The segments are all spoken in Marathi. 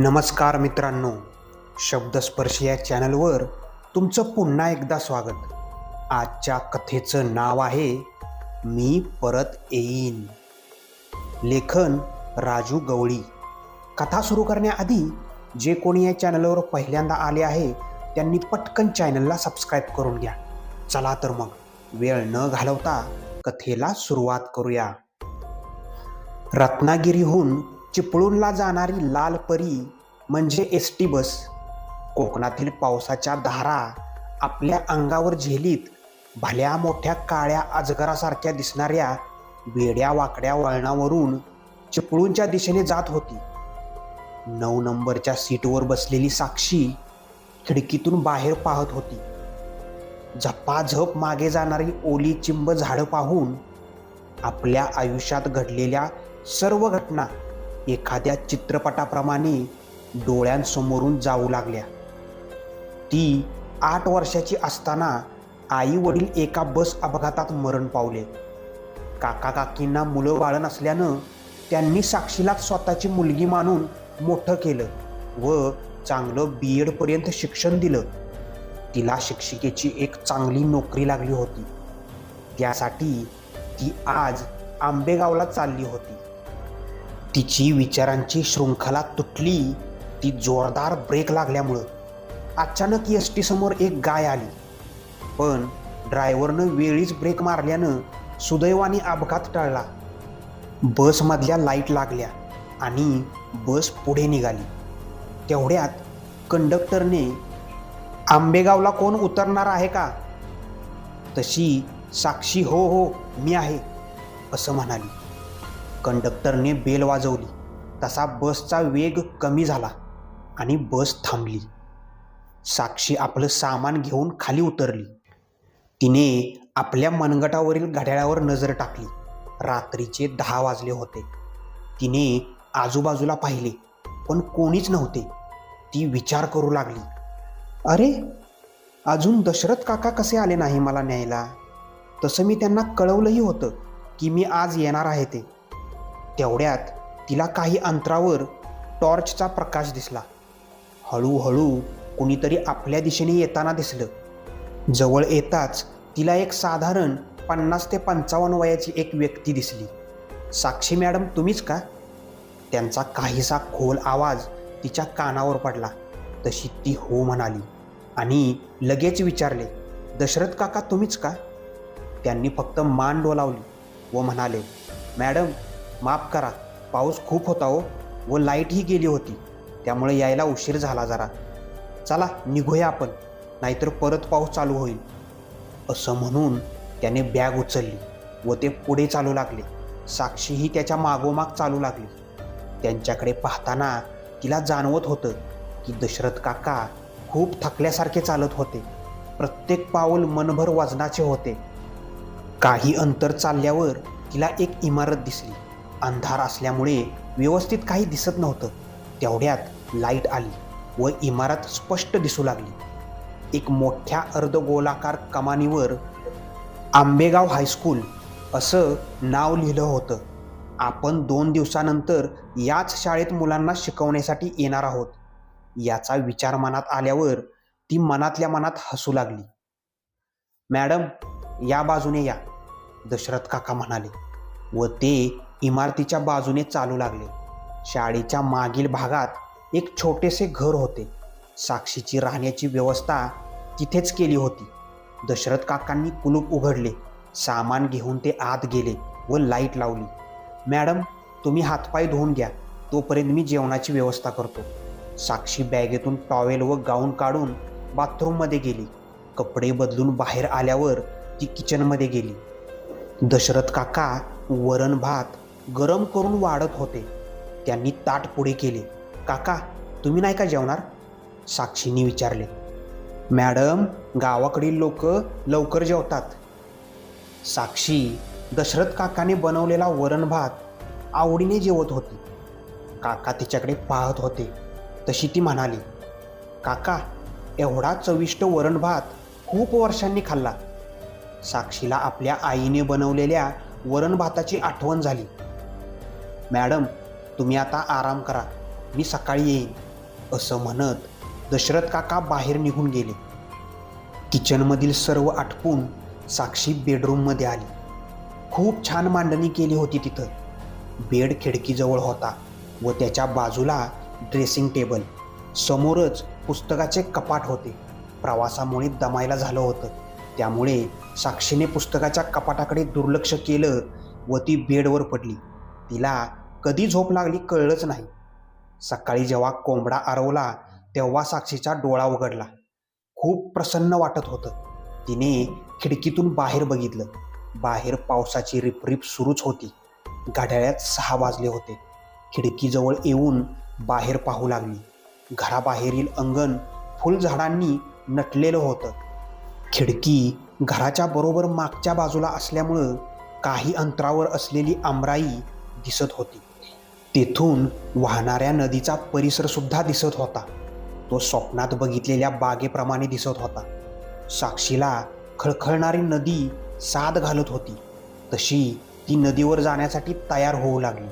नमस्कार मित्रांनो शब्दस्पर्श या चॅनलवर तुमचं पुन्हा एकदा स्वागत. आजच्या कथेचं नाव आहे मी परत येईन. लेखन राजू गवळी. कथा सुरू करण्याआधी जे कोणी या चॅनलवर पहिल्यांदा आले आहे त्यांनी पटकन चॅनलला सबस्क्राईब करून घ्या. चला तर मग वेळ न घालवता कथेला सुरुवात करूया. रत्नागिरीहून चिपळूणला जाणारी लाल परी म्हणजे एस टी बस. कोकणातील पावसाच्या धारा आपल्या अंगावर झेलीत भल्या मोठ्या काळ्या अजगरासारख्या दिसणाऱ्या वेड्या वाकड्या वळणावरून चिपळूणच्या दिशेने जात होती. नऊ नंबरच्या सीटवर बसलेली साक्षी खिडकीतून बाहेर पाहत होती. झपाझप मागे जाणारी ओली चिंब झाडं पाहून आपल्या आयुष्यात घडलेल्या सर्व घटना एखाद्या चित्रपटाप्रमाणे डोळ्यांसमोरून जाऊ लागल्या. ती आठ वर्षाची असताना आई वडील एका बस अपघातात मरण पावले. काका काकींना मुलं बाळ नसल्यानं त्यांनी साक्षीलाच स्वतःची मुलगी मानून मोठं केलं व चांगलं बी एडपर्यंत शिक्षण दिलं. तिला शिक्षिकेची एक चांगली नोकरी लागली होती. त्यासाठी ती आज आंबेगावला चालली होती. तिची विचारांची शृंखला तुटली ती जोरदार ब्रेक लागल्यामुळं. अचानक एस टी समोर एक गाय आली. पण ड्रायव्हरनं वेळीच ब्रेक मारल्यानं सुदैवाने अपघात टळला. बसमधल्या लाइट लागल्या आणि बस पुढे निघाली. तेवढ्यात कंडक्टरने आंबेगावला कोण उतरणार आहे का? तशी साक्षी हो हो मी आहे असं म्हणाली. कंडक्टरने बेल वाजवली. तसा बसचा वेग कमी झाला आणि बस थांबली. साक्षी आपलं सामान घेऊन खाली उतरली. तिने आपल्या मनगटावरील घड्याळावर नजर टाकली. रात्रीचे दहा वाजले होते. तिने आजूबाजूला पाहिले पण कोणीच नव्हते. ती विचार करू लागली. अरे अजून दशरथ काका कसे आले नाही मला न्यायला? तसं मी त्यांना कळवलंही होतं की मी आज येणार आहे ते. तेवढ्यात तिला काही अंतरावर टॉर्चचा प्रकाश दिसला. हळूहळू कुणीतरी आपल्या दिशेने येताना दिसलं. जवळ येताच तिला एक साधारण पन्नास ते पंचावन्न वयाची एक व्यक्ती दिसली. साक्षी मॅडम तुम्हीच का? त्यांचा काहीसा खोल आवाज तिच्या कानावर पडला. तशी ती हो म्हणाली आणि लगेच विचारले दशरथ काका तुम्हीच का? त्यांनी फक्त मान डोलावली व म्हणाले मॅडम माफ करा पाऊस खूप होता हो. व लाईटही गेली होती. त्यामुळे यायला उशीर झाला जरा. चला निघूया आपण. नाहीतर परत पाऊस चालू होईल. असं म्हणून त्याने बॅग उचलली व ते पुढे चालू लागले. साक्षीही त्याच्या मागोमाग चालू लागली. त्यांच्याकडे पाहताना तिला जाणवत होतं की दशरथ काका खूप थकल्यासारखे चालत होते. प्रत्येक पाऊल मनभर वजनाचे होते. काही अंतर चालल्यावर तिला एक इमारत दिसली. अंधार असल्यामुळे व्यवस्थित काही दिसत नव्हतं. तेवढ्यात लाइट आली व इमारत स्पष्ट दिसू लागली. एक मोठ्या अर्धगोलाकार कमानीवर आंबेगाव हायस्कूल असं नाव लिहिलं होतं. आपण दोन दिवसानंतर याच शाळेत मुलांना शिकवण्यासाठी येणार आहोत. याचा विचार मनात आल्यावर ती मनातल्या मनात हसू लागली. मॅडम या बाजूने या दशरथ काका म्हणाले व ते इमारतीच्या बाजूने चालू लागले. शाळेच्या मागील भागात एक छोटेसे घर होते. साक्षीची राहण्याची व्यवस्था तिथेच केली होती. दशरथ काकांनी कुलूप उघडले. सामान घेऊन ते आत गेले व लाइट लावली. मॅडम तुम्ही हातपाय धुवून घ्या. तोपर्यंत मी जेवणाची व्यवस्था करतो. साक्षी बॅगेतून टॉवेल व गाऊन काढून बाथरूममध्ये गेली. कपडे बदलून बाहेर आल्यावर ती किचनमध्ये गेली. दशरथ काका वरण भात गरम करून वाढत होते. त्यांनी ताट पुढे केले. काका तुम्ही नाही का जेवणार? साक्षींनी विचारले. मॅडम गावाकडील लोक लवकर जेवतात. साक्षी दशरथ काकाने बनवलेला वरण भात आवडीने जेवत होती. काका तिच्याकडे पाहत होते. तशी ती म्हणाली काका एवढा चविष्ट वरण भात खूप वर्षांनी खाल्ला. साक्षीला आपल्या आईने बनवलेल्या वरण भाताची आठवण झाली. मॅडम तुम्ही आता आराम करा. मी सकाळी येईन. असं म्हणत दशरथ काका बाहेर निघून गेले. किचनमधील सर्व आटपून साक्षी बेडरूममध्ये आली. खूप छान मांडणी केली होती तिथं. बेड खिडकीजवळ होता व त्याच्या बाजूला ड्रेसिंग टेबल. समोरच पुस्तकाचे कपाट होते. प्रवासामुळे दमायला झालं होतं. त्यामुळे साक्षीने पुस्तकाच्या कपाटाकडे दुर्लक्ष केलं व ती बेडवर पडली. तिला कधी झोप लागली कळलंच नाही. सकाळी जेव्हा कोंबडा आरवला तेव्हा साक्षीचा डोळा उघडला. खूप प्रसन्न वाटत होतं. तिने खिडकीतून बाहेर बघितलं. बाहेर पावसाची रिपरिप सुरूच होती. घड्याळ्यात सहा वाजले होते. खिडकीजवळ येऊन बाहेर पाहू लागली. घराबाहेरील अंगण फुलझाडांनी नटलेलं होतं. खिडकी घराच्या बरोबर मागच्या बाजूला असल्यामुळं काही अंतरावर असलेली आमराई दिसत होती. तेथून वाहणाऱ्या नदीचा परिसरसुद्धा दिसत होता. तो स्वप्नात बघितलेल्या बागेप्रमाणे दिसत होता. साक्षीला खळखळणारी नदी साद घालत होती. तशी ती नदीवर जाण्यासाठी तयार होऊ लागली.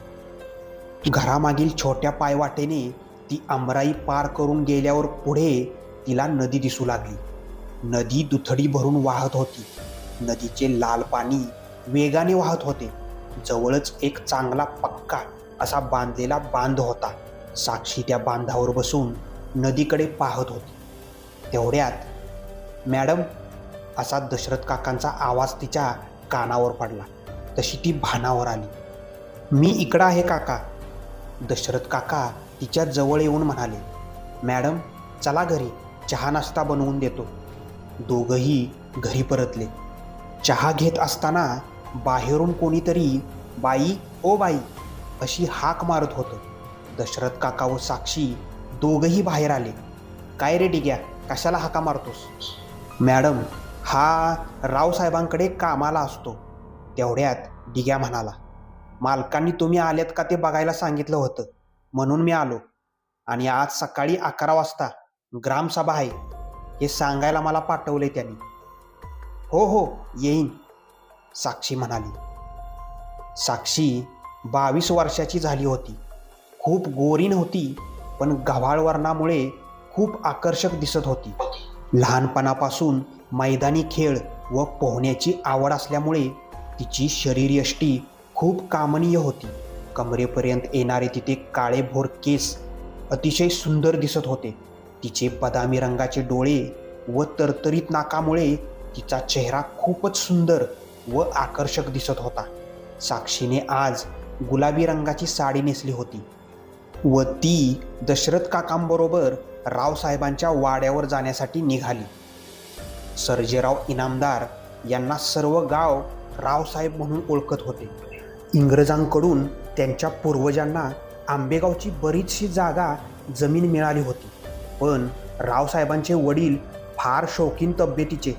घरामागील छोट्या पायवाटेने ती आमराई पार करून गेल्यावर पुढे तिला नदी दिसू लागली. नदी दुथडी भरून वाहत होती. नदीचे लाल पाणी वेगाने वाहत होते. जवळच एक चांगला पक्का असा बांधलेला बांध होता. साक्षी त्या बांधावर बसून नदीकडे पाहत होती. तेवढ्यात मॅडम असा दशरथ काकांचा आवाज तिच्या कानावर पडला. तशी ती भानावर आली. मी इकडं आहे काका. दशरथ काका तिच्या जवळ येऊन म्हणाले मॅडम चला घरी. चहा नाश्ता बनवून देतो. दोघंही घरी परतले. चहा घेत असताना बाहेरून कोणीतरी बाई ओ बाई अशी हाक मारत होतं. दशरथ काका व साक्षी दोघंही बाहेर आले. काय रे डिग्या कशाला हाका मारतोस? मॅडम हा रावसाहेबांकडे कामाला असतो. तेवढ्यात डिग्या म्हणाला मालकांनी तुम्ही आल्यात का ते बघायला सांगितलं होतं. म्हणून मी आलो. आणि आज सकाळी अकरा वाजता ग्रामसभा आहे. हे सांगायला मला पाठवले त्यांनी. हो हो येईन. साक्षी म्हणाली. साक्षी बावीस वर्षाची झाली होती. खूप गोरी नव्हती पण गव्हाळ वर्णामुळे खूप आकर्षक दिसत होती. लहानपणापासून मैदानी खेळ व पोहण्याची आवड असल्यामुळे तिची शरीरयष्टी खूप कामनीय होती. कमरेपर्यंत येणारे तिथे काळेभोर केस अतिशय सुंदर दिसत होते. तिचे बदामी रंगाचे डोळे व तरतरीत नाकामुळे तिचा चेहरा खूपच सुंदर व आकर्षक दिसत होता. साक्षीने आज गुलाबी रंगाची साडी नेसली होती व ती दशरथ काकांबरोबर रावसाहेबांच्या वाड्यावर जाण्यासाठी निघाली. सर्जेराव इनामदार यांना सर्व गाव रावसाहेब म्हणून ओळखत होते. इंग्रजांकडून त्यांच्या पूर्वजांना आंबेगावची बरीचशी जागा जमीन मिळाली होती. पण रावसाहेबांचे वडील फार शौकीन तब्येतीचे.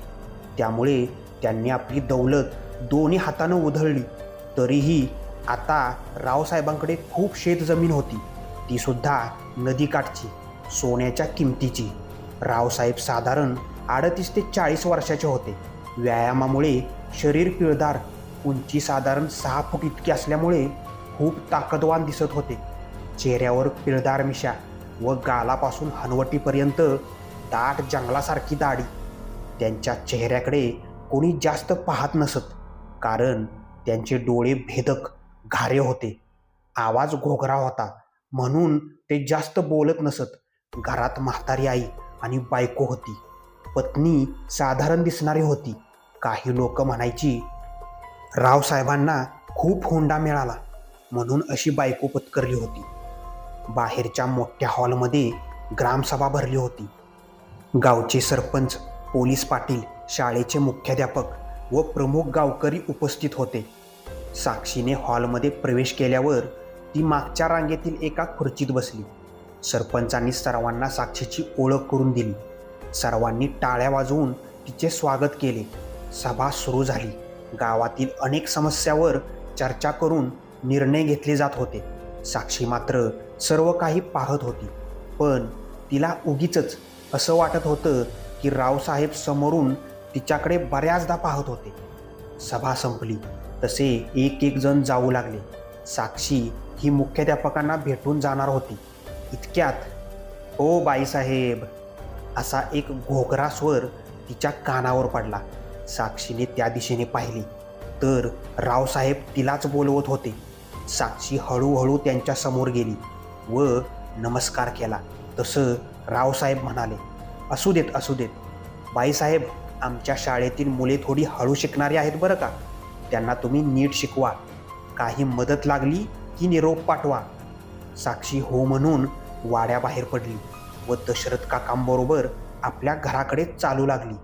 त्यामुळे त्यांनी आपली दौलत दोन्ही हातानं उधळली. तरीही आता रावसाहेबांकडे खूप शेतजमीन होती. तीसुद्धा नदीकाठची सोन्याच्या किमतीची. रावसाहेब साधारण अडतीस ते चाळीस वर्षाचे होते. व्यायामामुळे शरीर पिळदार उंची साधारण सहा फूट इतकी असल्यामुळे खूप ताकदवान दिसत होते. चेहऱ्यावर पिळदार मिशा व गालापासून हनवटीपर्यंत दाट जंगलासारखी दाढी. त्यांच्या चेहऱ्याकडे कोणी जास्त पाहत नसत कारण त्यांचे डोळे भेदक घारे होते. आवाज घोगरा होता म्हणून ते जास्त बोलत नसत. घरात म्हातारी आई आणि बायको होती. पत्नी साधारण दिसणारी होती. काही लोक म्हणायची रावसाहेबांना खूप हुंडा मिळाला म्हणून अशी बायको पत्करली होती. बाहेरच्या मोठ्या हॉलमध्ये ग्रामसभा भरली होती. गावचे सरपंच पोलीस पाटील शाळेचे मुख्याध्यापक व प्रमुख गावकरी उपस्थित होते. साक्षीने हॉलमध्ये प्रवेश केल्यावर ती मागच्या रांगेतील एका खुर्चीत बसली. सरपंचांनी सर्वांना साक्षीची ओळख करून दिली. सर्वांनी टाळ्या वाजवून तिचे स्वागत केले. सभा सुरू झाली. गावातील अनेक समस्यावर चर्चा करून निर्णय घेतले जात होते. साक्षी मात्र सर्व काही पाहत होती. पण तिला उगीच असं वाटत होतं की रावसाहेब समोरून तिच्याकडे बऱ्याचदा पाहत होते. सभा संपली. तसे एक एक जण जाऊ लागले. साक्षी ही मुख्याध्यापकांना भेटून जाणार होती. इतक्यात ओ बाईसाहेब असा एक घोगरा स्वर तिच्या कानावर पडला. साक्षीने त्या दिशेने पाहिली. तर रावसाहेब तिलाच बोलवत होते. साक्षी हळूहळू त्यांच्यासमोर गेली व नमस्कार केला. तसं रावसाहेब म्हणाले असू देत असू देत. बाईसाहेब आमच्या शाळेतील मुले थोडी हळू शिकणारी आहेत बरं का? त्यांना तुम्ही नीट शिकवा. काही मदत लागली की निरोप पाठवा. साक्षी हो म्हणून वाड्याबाहेर पडली व दशरथ काकांबरोबर आपल्या घराकडे चालू लागली.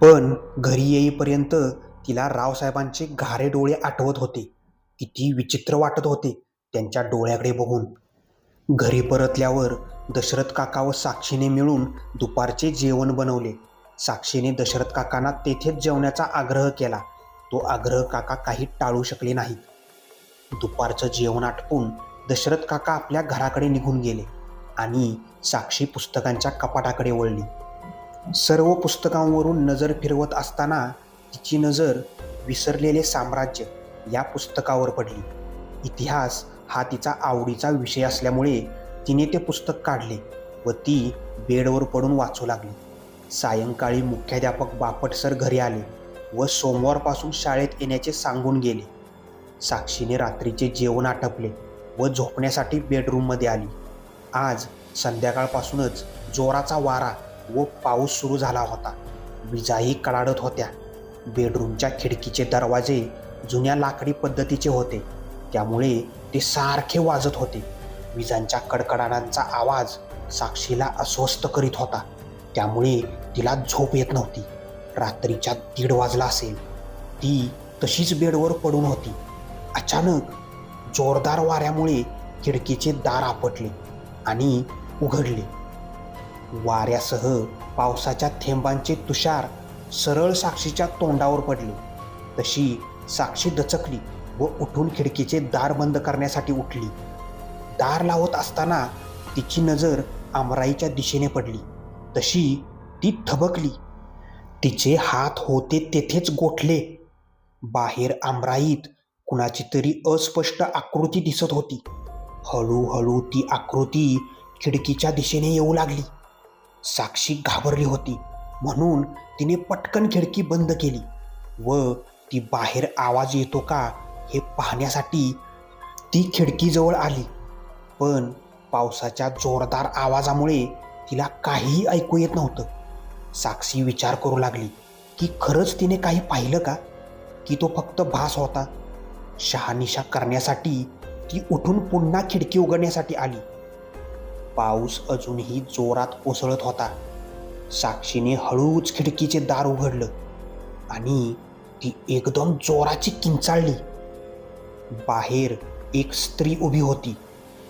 पण घरी येईपर्यंत तिला रावसाहेबांचे घारे डोळे आठवत होते. किती विचित्र वाटत होते त्यांच्या डोळ्याकडे बघून. घरी परतल्यावर दशरथ काका व साक्षीने मिळून दुपारचे जेवण बनवले. साक्षीने दशरथ काकांना तेथेच जेवण्याचा आग्रह केला. तो आग्रह काका काही टाळू शकले नाहीत. दुपारचं जेवण आटपून दशरथ काका आपल्या घराकडे निघून गेले आणि साक्षी पुस्तकांच्या कपाटाकडे वळली. सर्व पुस्तकांवरून नजर फिरवत असताना तिची नजर विसरलेले साम्राज्य या पुस्तकावर पडली. इतिहास हा तिचा आवडीचा विषय असल्यामुळे तिने ते पुस्तक काढले व ती बेडवर पडून वाचू लागली. सायंकाळी मुख्याध्यापक बापट सर घरी आले व सोमवारपासून शाळेत येण्याचे सांगून गेले. साक्षीने रात्रीचे जेवण आटपले व झोपण्यासाठी बेडरूममध्ये आली. आज संध्याकाळपासूनच जोराचा वारा व पाऊस सुरू झाला होता. विजाही कडाडत होत्या. बेडरूमच्या खिडकीचे दरवाजे जुन्या लाकडी पद्धतीचे होते. त्यामुळे ते सारखे वाजत होते. विजांच्या कडकडाटांचा आवाज साक्षीला अस्वस्थ करीत होता. त्यामुळे तिला झोप येत नव्हती. रात्रीच्या दीड वाजला असेल. ती तशीच बेडवर पडून होती. अचानक जोरदार वाऱ्यामुळे खिडकीचे दार आपटले आणि उघडले. वाऱ्यासह पावसाच्या थेंबांचे तुषार सरळ साक्षीच्या तोंडावर पडले. तशी साक्षी दचकली व उठून खिडकीचे दार बंद करण्यासाठी उठली. दार लावत असताना तिची नजर आमराईच्या दिशेने पडली. तशी ती थबकली. तिचे हात होते तेथेच गोठले. बाहेर आमराईत कुणाची तरी अस्पष्ट आकृती दिसत होती. हळूहळू ती आकृती खिडकीच्या दिशेने येऊ लागली. साक्षी घाबरली होती. म्हणून तिने पटकन खिडकी बंद केली. व ती बाहेर आवाज येतो का हे पाहण्यासाठी ती खिडकीजवळ आली. पण पावसाच्या जोरदार आवाजामुळे तिला काहीही ऐकू येत नव्हतं. साक्षी विचार करू लागली की खरंच तिने काही पाहिलं का? की तो फक्त भास होता. शहानिशा करण्यासाठी ती उठून पुन्हा खिडकी उघडण्यासाठी आली. पाऊस अजूनही जोरात कोसळत होता. साक्षीने हळूच खिडकीचे दार उघडलं आणि ती एकदम जोराची किंचाळली. बाहेर एक स्त्री उभी होती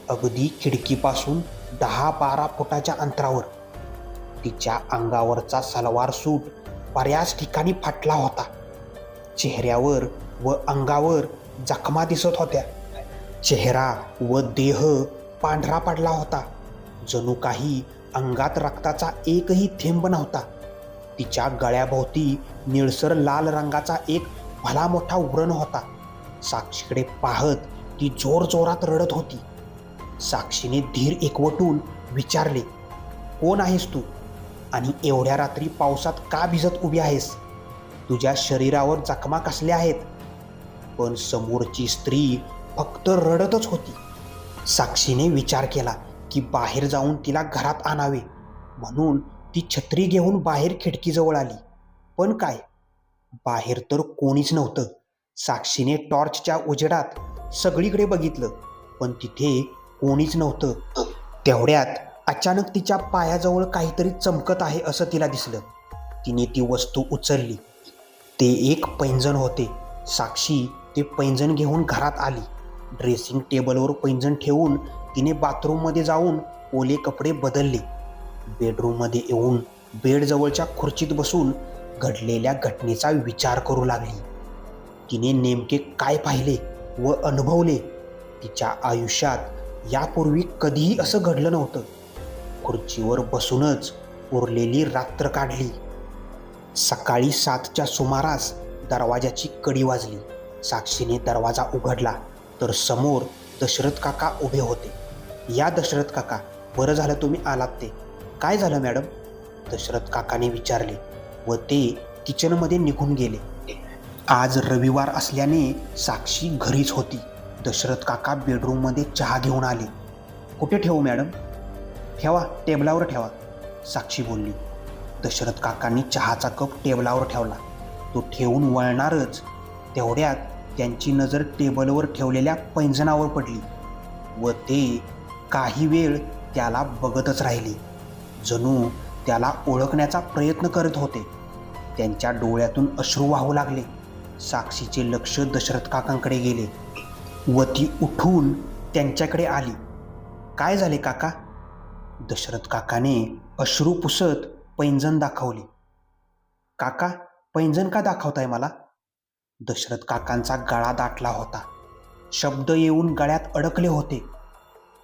अगदी खिडकीपासून दहा बारा फुटाच्या अंतरावर. तिच्या अंगावरचा सलवार सूट बऱ्याच ठिकाणी फाटला होता. चेहऱ्यावर व अंगावर जखमा दिसत होत्या. चेहरा व देह पांढरा पडला होता. जणू काही अंगात रक्ताचा एकही थेंब नव्हता. तिच्या गळ्याभोवती निळसर लाल रंगाचा एक भला मोठा व्रण होता. साक्षीकडे पाहत ती जोर जोरात रडत होती. साक्षीने धीर एकवटून विचारले कोण आहेस तू? आणि एवढ्या रात्री पावसात का भिजत उभी आहेस? तुझ्या शरीरावर जखमा कसल्या आहेत? पण समोरची स्त्री फक्त रडतच होती. साक्षीने विचार केला की बाहेर जाऊन तिला घरात आणावे. म्हणून ती छत्री घेऊन बाहेर खिडकीजवळ आली. पण काय? बाहेर तर कोणीच नव्हतं. साक्षीने टॉर्चच्या उजेडात सगळीकडे बघितलं. पण तिथे कोणीच नव्हतं. तेवढ्यात अचानक तिच्या पायाजवळ काहीतरी चमकत आहे असं तिला दिसलं. तिने ती वस्तू उचलली. ते एक पैंजण होते. साक्षी ते पैंजण घेऊन घरात आली. ड्रेसिंग टेबलवर पैंजण ठेवून तिने बाथरूममध्ये जाऊन ओले कपडे बदलले. बेडरूममध्ये येऊन बेडजवळच्या खुर्चीत बसून घडलेल्या घटनेचा विचार करू लागली. तिने नेमके काय पाहिले व अनुभवले? तिच्या आयुष्यात यापूर्वी कधीही असं घडलं नव्हतं. खुर्चीवर बसूनच उरलेली रात्र काढली. सकाळी सातच्या सुमारास दरवाजाची कडी वाजली. साक्षीने दरवाजा उघडला तर समोर दशरथ काका उभे होते. या दशरथ काका बरं झालं तुम्ही आलात ते. काय झालं मॅडम? दशरथ काकाने विचारले. व ते किचनमध्ये निघून गेले. आज रविवार असल्याने साक्षी घरीच होती. दशरथ काका बेडरूममध्ये चहा घेऊन आले. कुठे ठेवू मॅडम? ठेवा टेबलावर ठेवा. साक्षी बोलली दशरथ काकांनी चहाचा कप टेबलावर ठेवला. तो ठेवून वळणारच. तेवढ्यात त्यांची नजर टेबलवर ठेवलेल्या पैंजणावर पडली व ते काही वेळ त्याला बघतच राहिले. जणू त्याला ओळखण्याचा प्रयत्न करत होते. त्यांच्या डोळ्यातून अश्रू वाहू लागले. साक्षीचे लक्ष दशरथ काकांकडे गेले व ती उठून त्यांच्याकडे आली. काय झाले काका? दशरथ काकाने अश्रू पुसत पैंजण दाखवली. काका पैंजण का दाखवताय मला? दशरथ काकांचा गळा दाटला होता. शब्द येऊन गळ्यात अडकले होते.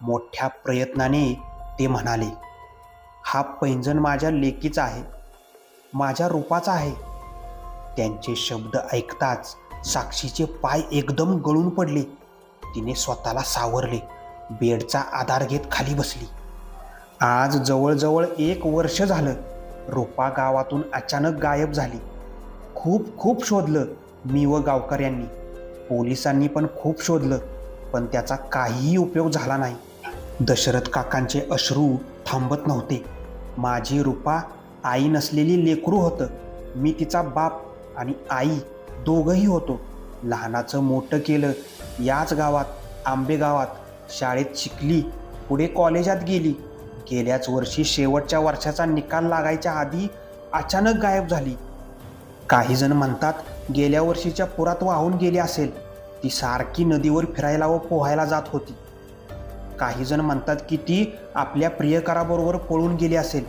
मोठ्या प्रयत्नाने ते म्हणाले हा पैंजण माझ्या लेकीचा आहे. माझ्या रूपाचा आहे. त्यांचे शब्द ऐकताच साक्षीचे पाय एकदम गळून पडले. तिने स्वतःला सावरले. बेडचा आधार घेत खाली बसली. आज जवळजवळ एक वर्ष झालं रुपा गावातून अचानक गायब झाली. खूप खूप शोधलं मी व गावकऱ्यांनी पोलिसांनी पण खूप शोधलं पण त्याचा काहीही उपयोग झाला नाही. दशरथ काकांचे अश्रू थांबत नव्हते. माझी रूपा आई नसलेली लेकरू होतं. मी तिचा बाप आणि आई दोघंही होतो. लहानाचं मोठं केलं याच गावात आंबे गावात शाळेत शिकली पुढे कॉलेजात गेली. गेल्याच वर्षी शेवटच्या वर्षाचा निकाल लागायच्या आधी अचानक गायब झाली. काही जण म्हणतात गेल्या वर्षीच्या पुरात वाहून गेली असेल. ती सारखी नदीवर फिरायला व पोहायला जात होती. काही जण म्हणतात की ती आपल्या प्रियकराबरोबर पळून गेली असेल.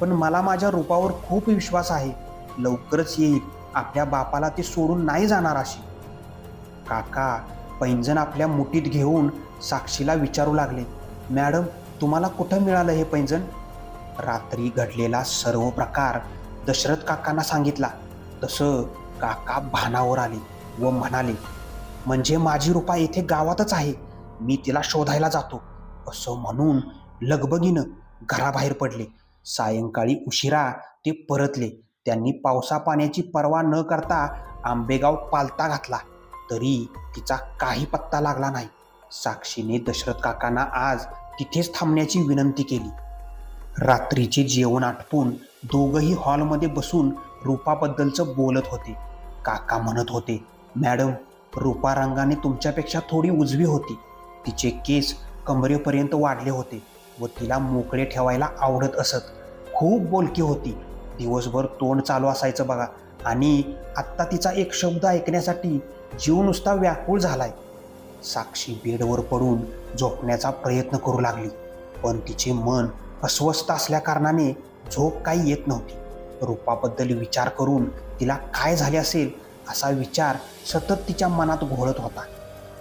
पण मला माझ्या रूपावर खूप विश्वास आहे. लवकरच येईल. आपल्या बापाला ती सोडून नाही जाणार अशी. काका पैंजण आपल्या मुठीत घेऊन साक्षीला विचारू लागले. मॅडम तुम्हाला कुठं मिळालं हे पैंजण? रात्री घडलेला सर्व प्रकार दशरथ काकांना सांगितला. तसं काका भानावर आले व म्हणाले म्हणजे माझी रूपा येथे गावातच आहे. मी तिला शोधायला जातो. असं म्हणून लगबगीनं घराबाहेर पडले. सायंकाळी उशिरा ते परतले. त्यांनी पावसा पाण्याची पर्वा न करता आंबेगाव पालता घातला. तरी तिचा काही पत्ता लागला नाही. साक्षीने दशरथ काकांना आज तिथेच थांबण्याची विनंती केली. रात्रीचे जेवण आटपून दोघंही हॉलमध्ये बसून रूपाबद्दलचं बोलत होते. काका म्हणत होते मॅडम रूपा रंगाने तुमच्यापेक्षा थोडी उजवी होती. तिचे केस कमरेपर्यंत वाढले होते व तिला मोकळे ठेवायला आवडत असत. खूप बोलकी होती. दिवसभर तोंड चालू असायचं बघा. आणि आत्ता तिचा एक शब्द ऐकण्यासाठी जीव नुसता व्याकुळ झालाय. साक्षी बेडवर पडून झोपण्याचा प्रयत्न करू लागली. पण तिचे मन अस्वस्थ असल्याकारणाने झोप काही येत नव्हती. रूपाबद्दल विचार करून तिला काय झाले असेल असा विचार सतत तिच्या मनात घोळत होता.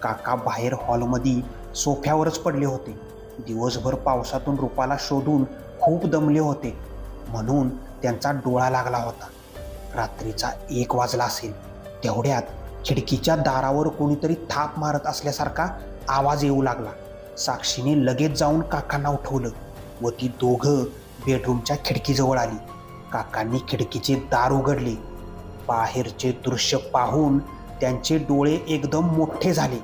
काका बाहेर हॉलमध्ये सोफ्यावरच पडले होते. दिवसभर पावसातून रूपाला शोधून खूप दमले होते. म्हणून त्यांचा डोळा लागला होता. रात्रीचा एक वाजला असेल. तेवढ्यात खिडकीच्या दारावर कोणीतरी थाप मारत असल्यासारखा आवाज येऊ लागला. साक्षीने लगेच जाऊन काकांना उठवलं व ती दोघं बेडरूमच्या खिडकीजवळ आली. काकांनी खिडकीचे दार उघडले. बाहेरचे दृश्य पाहून त्यांचे डोळे एकदम मोठे झाले.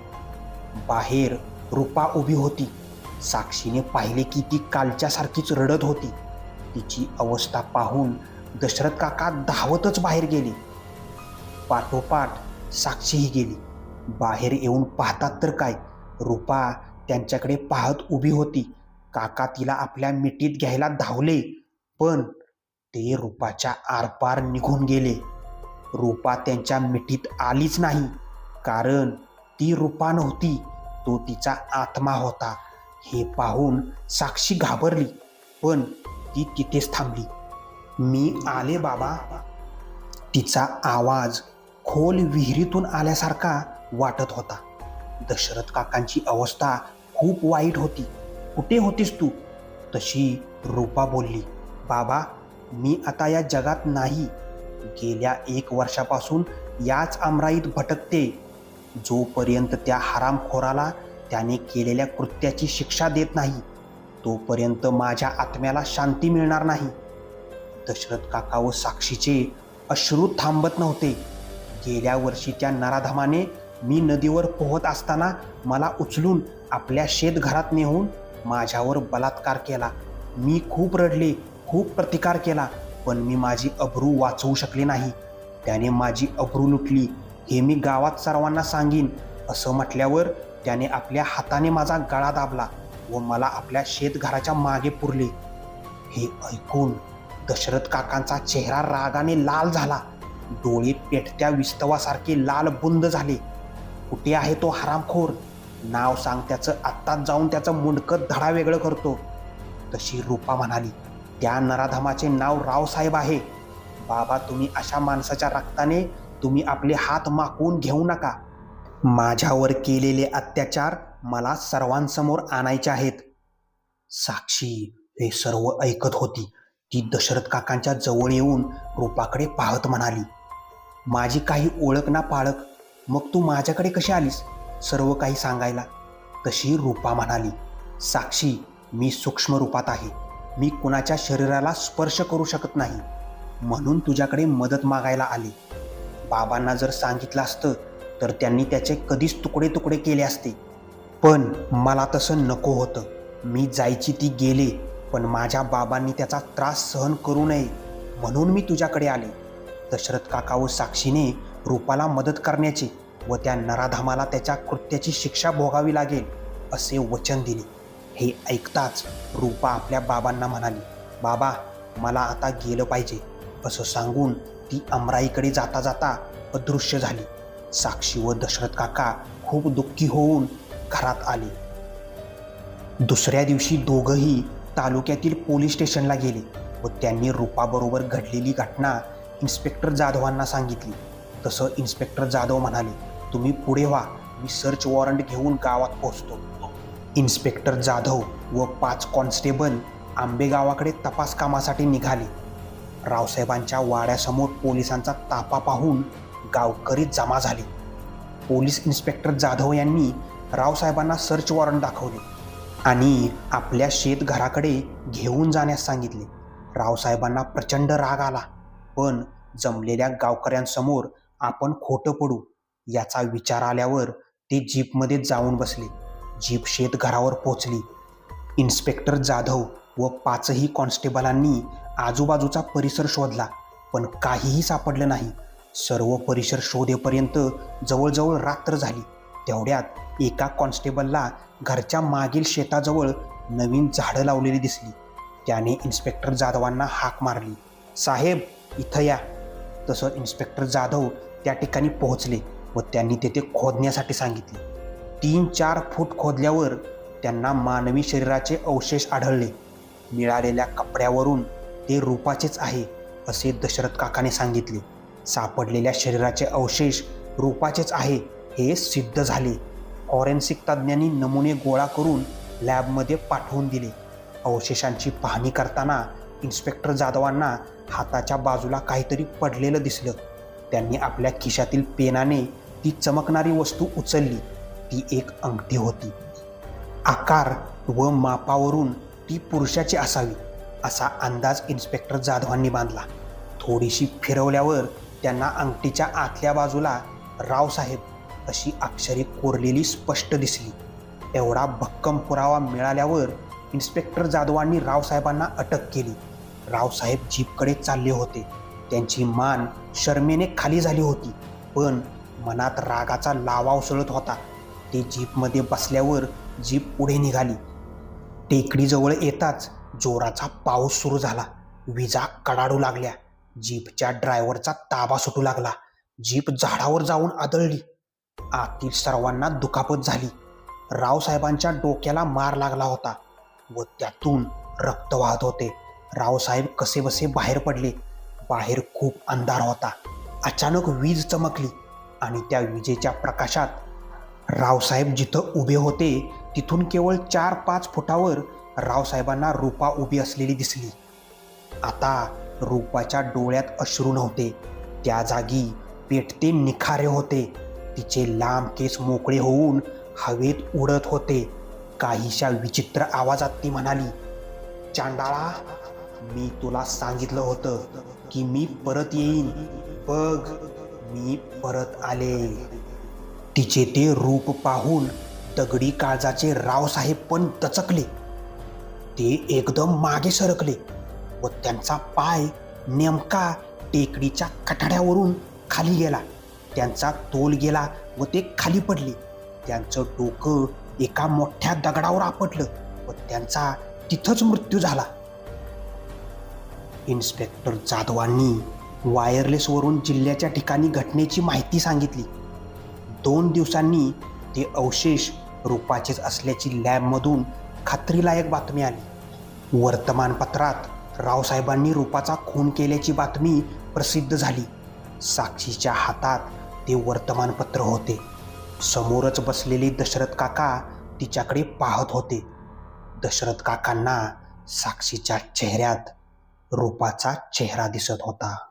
बाहेर रूपा उभी होती. साक्षीने पाहिले की ती कालच्यासारखीच रडत होती. तिची अवस्था पाहून दशरथ काका धावतच बाहेर गेले. पाठोपाठ साक्षीही गेली. बाहेर येऊन पाहतात तर काय? रूपा त्यांच्याकडे पाहत उभी होती. काका तिला आपल्या मिठीत घ्यायला धावले पण ते रूपाच्या आरपार निघून गेले. रूपा त्यांच्या मिठीत आलीच नाही कारण ती रूपा नव्हती तो तिचा आत्मा होता. हे पाहून साक्षी घाबरली पण ती तिथेच थांबली. मी आले बाबा. तिचा आवाज खोल विहिरीतून आल्यासारखा वाटत होता. दशरथ काकांची अवस्था खूप वाईट होती. कुठे होतीस तू? तशी रूपा बोलली बाबा मी आता या जगात नाही. गेल्या एक वर्षापासून याच आमराईत भटकते. जोपर्यंत त्या हरामखोराला त्याने केलेल्या कृत्याची शिक्षा देत नाही तोपर्यंत माझ्या आत्म्याला शांती मिळणार नाही. दशरथ काका व साक्षीचे अश्रू थांबत नव्हते. गेल्या वर्षी त्या मी नदीवर पोहत असताना मला उचलून आपल्या शेतघरात नेऊन माझ्यावर बलात्कार केला. मी खूप रडले खूप प्रतिकार केला पण मी माझी अब्रू वाचवू शकले नाही. त्याने माझी अब्रू लुटली हे मी गावात सर्वांना सांगीन असं म्हटल्यावर त्याने आपल्या हाताने माझा गळा दाबला व मला आपल्या शेतघराच्या मागे पुरले. हे ऐकून दशरथ काकांचा चेहरा रागाने लाल झाला. डोळे पेटत्या विस्तवासारखे लाल बुंद झाले. कुठे आहे तो हरामखोर? नाव सांग त्याचं. आत्ताच जाऊन त्याचं मुंडकं धडा वेगळं करतो. तशी रूपा म्हणाली त्या नराधमाचे नाव रावसाहेब आहे. बाबा तुम्ही अशा माणसाच्या रक्ताने तुम्ही आपले हात माकवून घेऊ नका. माझ्यावर केलेले अत्याचार मला सर्वांसमोर आणायचे आहेत. साक्षी हे सर्व ऐकत होती. ती दशरथ काकांच्या जवळ येऊन रूपाकडे पाहत म्हणाली माझी काही ओळख ना पाळख मग तू माझ्याकडे कशी आलीस? सर्व काही सांगायला. तशी रूपा म्हणाली साक्षी मी सूक्ष्म रूपात आहे. मी कुणाच्या शरीराला स्पर्श करू शकत नाही. म्हणून तुझ्याकडे मदत मागायला आली. बाबांना जर सांगितलं असतं तर त्यांनी त्याचे कधीच तुकडे तुकडे केले असते. पण मला तसं नको होतं. मी जायची ती गेले पण माझ्या बाबांनी त्याचा त्रास सहन करू नये म्हणून मी तुझ्याकडे आले. दशरथ काका व साक्षीने रूपाला मदत करण्याची व त्या नराधामाला त्याच्या कृत्याची शिक्षा भोगावी लागेल असे वचन दिले. हे ऐकताच रूपा आपल्या बाबांना म्हणाली बाबा मला आता गेलं पाहिजे. असं सांगून ती अमराईकडे जाता जाता अदृश्य झाली. साक्षी व दशरथ काका खूप दुःखी होऊन घरात आले. दुसऱ्या दिवशी दोघंही तालुक्यातील पोलीस स्टेशनला गेले व त्यांनी रूपाबरोबर घडलेली घटना इन्स्पेक्टर जाधवांना सांगितली. तसं इन्स्पेक्टर जाधव म्हणाले तुम्ही पुढे व्हा मी सर्च वॉरंट घेऊन गावात पोहोचतो. इन्स्पेक्टर जाधव व पाच कॉन्स्टेबल आंबेगावाकडे तपास कामासाठी निघाले. रावसाहेबांच्या वाड्यासमोर पोलिसांचा तापा पाहून गावकरी जमा झाले. पोलीस इन्स्पेक्टर जाधव यांनी रावसाहेबांना सर्च वॉरंट दाखवले आणि आपल्या शेतघराकडे घेऊन जाण्यास सांगितले. रावसाहेबांना प्रचंड राग आला. पण जमलेल्या गावकऱ्यांसमोर आपण खोटं पडू याचा विचार आल्यावर ते जीपमध्ये जाऊन बसले. जीप शेतघरावर पोचली. इन्स्पेक्टर जाधव व पाचही कॉन्स्टेबलांनी आजूबाजूचा परिसर शोधला पण काहीही सापडलं नाही. सर्व परिसर शोधेपर्यंत जवळजवळ रात्र झाली. तेवढ्यात एका कॉन्स्टेबलला घरच्या मागील शेताजवळ नवीन झाडं लावलेली दिसली. त्याने इन्स्पेक्टर जाधवांना हाक मारली. साहेब इथं या. तसं इन्स्पेक्टर जाधव त्या ठिकाणी पोहोचले व त्यांनी तेथे खोदण्यासाठी सांगितले. तीन चार फूट खोदल्यावर त्यांना मानवी शरीराचे अवशेष आढळले. मिळालेल्या कपड्यावरून ते रूपाचेच आहे असे दशरथ काकाने सांगितले. सापडलेल्या शरीराचे अवशेष रूपाचेच आहे हे सिद्ध झाले. फॉरेन्सिक तज्ज्ञांनी नमुने गोळा करून लॅबमध्ये पाठवून दिले. अवशेषांची पाहणी करताना इन्स्पेक्टर जाधवांना हाताच्या बाजूला काहीतरी पडलेलं दिसलं. त्यांनी आपल्या खिशातील पेनाने ती चमकणारी वस्तू उचलली. ती एक अंगठी होती. आकार व मापावरून ती पुरुषाची असावी असा अंदाज इन्स्पेक्टर जाधवांनी बांधला. थोडीशी फिरवल्यावर त्यांना अंगठीच्या आतल्या बाजूला रावसाहेब अशी अक्षरे कोरलेली स्पष्ट दिसली. एवढा भक्कम पुरावा मिळाल्यावर इन्स्पेक्टर जाधवांनी रावसाहेबांना अटक केली. रावसाहेब जीपकडे चालले होते. त्यांची मान शर्मेने खाली झाली होती. पण मनात रागाचा लावा उसळत होता. ते जीपमध्ये बसल्यावर जीप पुढे निघाली. टेकडीजवळ येताच जोराचा पाऊस सुरू झाला. विजा कडाडू लागल्या. जीपच्या ड्रायव्हरचा ताबा सुटू लागला. जीप झाडावर जाऊन आदळली. आतील सर्वांना दुखापत झाली. रावसाहेबांच्या डोक्याला मार लागला होता व त्यातून रक्त वाहत होते. रावसाहेब कसेबसे बाहेर पडले. बाहेर खूप अंधार होता. अचानक वीज चमकली आणि त्या विजेच्या प्रकाशात रावसाहेब जिथं उभे होते तिथून केवळ चार पाच फुटावर रावसाहेबांना रूपा उभी असलेली दिसली. आता रूपाच्या डोळ्यात अश्रू नव्हते. त्या जागी पेटते निखारे होते. तिचे लांब केस मोकळे होऊन हवेत उडत होते. काहीशा विचित्र आवाजात ती म्हणाली चांडाळा मी तुला सांगितलं होतं की मी परत येईन. बघ मी परत आले. तिचे ते रूप पाहून दगडी काळजाचे रावसाहेब पण दचकले. ते एकदम मागे सरकले व त्यांचा पाय नेमका टेकडीच्या कठाड्यावरून खाली गेला. त्यांचा तोल गेला व ते खाली पडले. त्यांचं डोकं एका मोठ्या दगडावर आपटलं व त्यांचा तिथंच मृत्यू झाला. इन्स्पेक्टर जाधवांनी वायरलेसवरून जिल्ह्याच्या ठिकाणी घटनेची माहिती सांगितली. दोन दिवसांनी ते अवशेष रूपाचेच असल्याची लॅबमधून खात्रीलायक बातमी आली. वर्तमानपत्रात रावसाहेबांनी रूपाचा खून केल्याची बातमी प्रसिद्ध झाली. साक्षीच्या हातात ते वर्तमानपत्र होते. समोरच बसलेले दशरथ काका तिच्याकडे पाहत होते. दशरथ काकांना साक्षीच्या चेहऱ्यात रूपाचा चेहरा दिसत होता.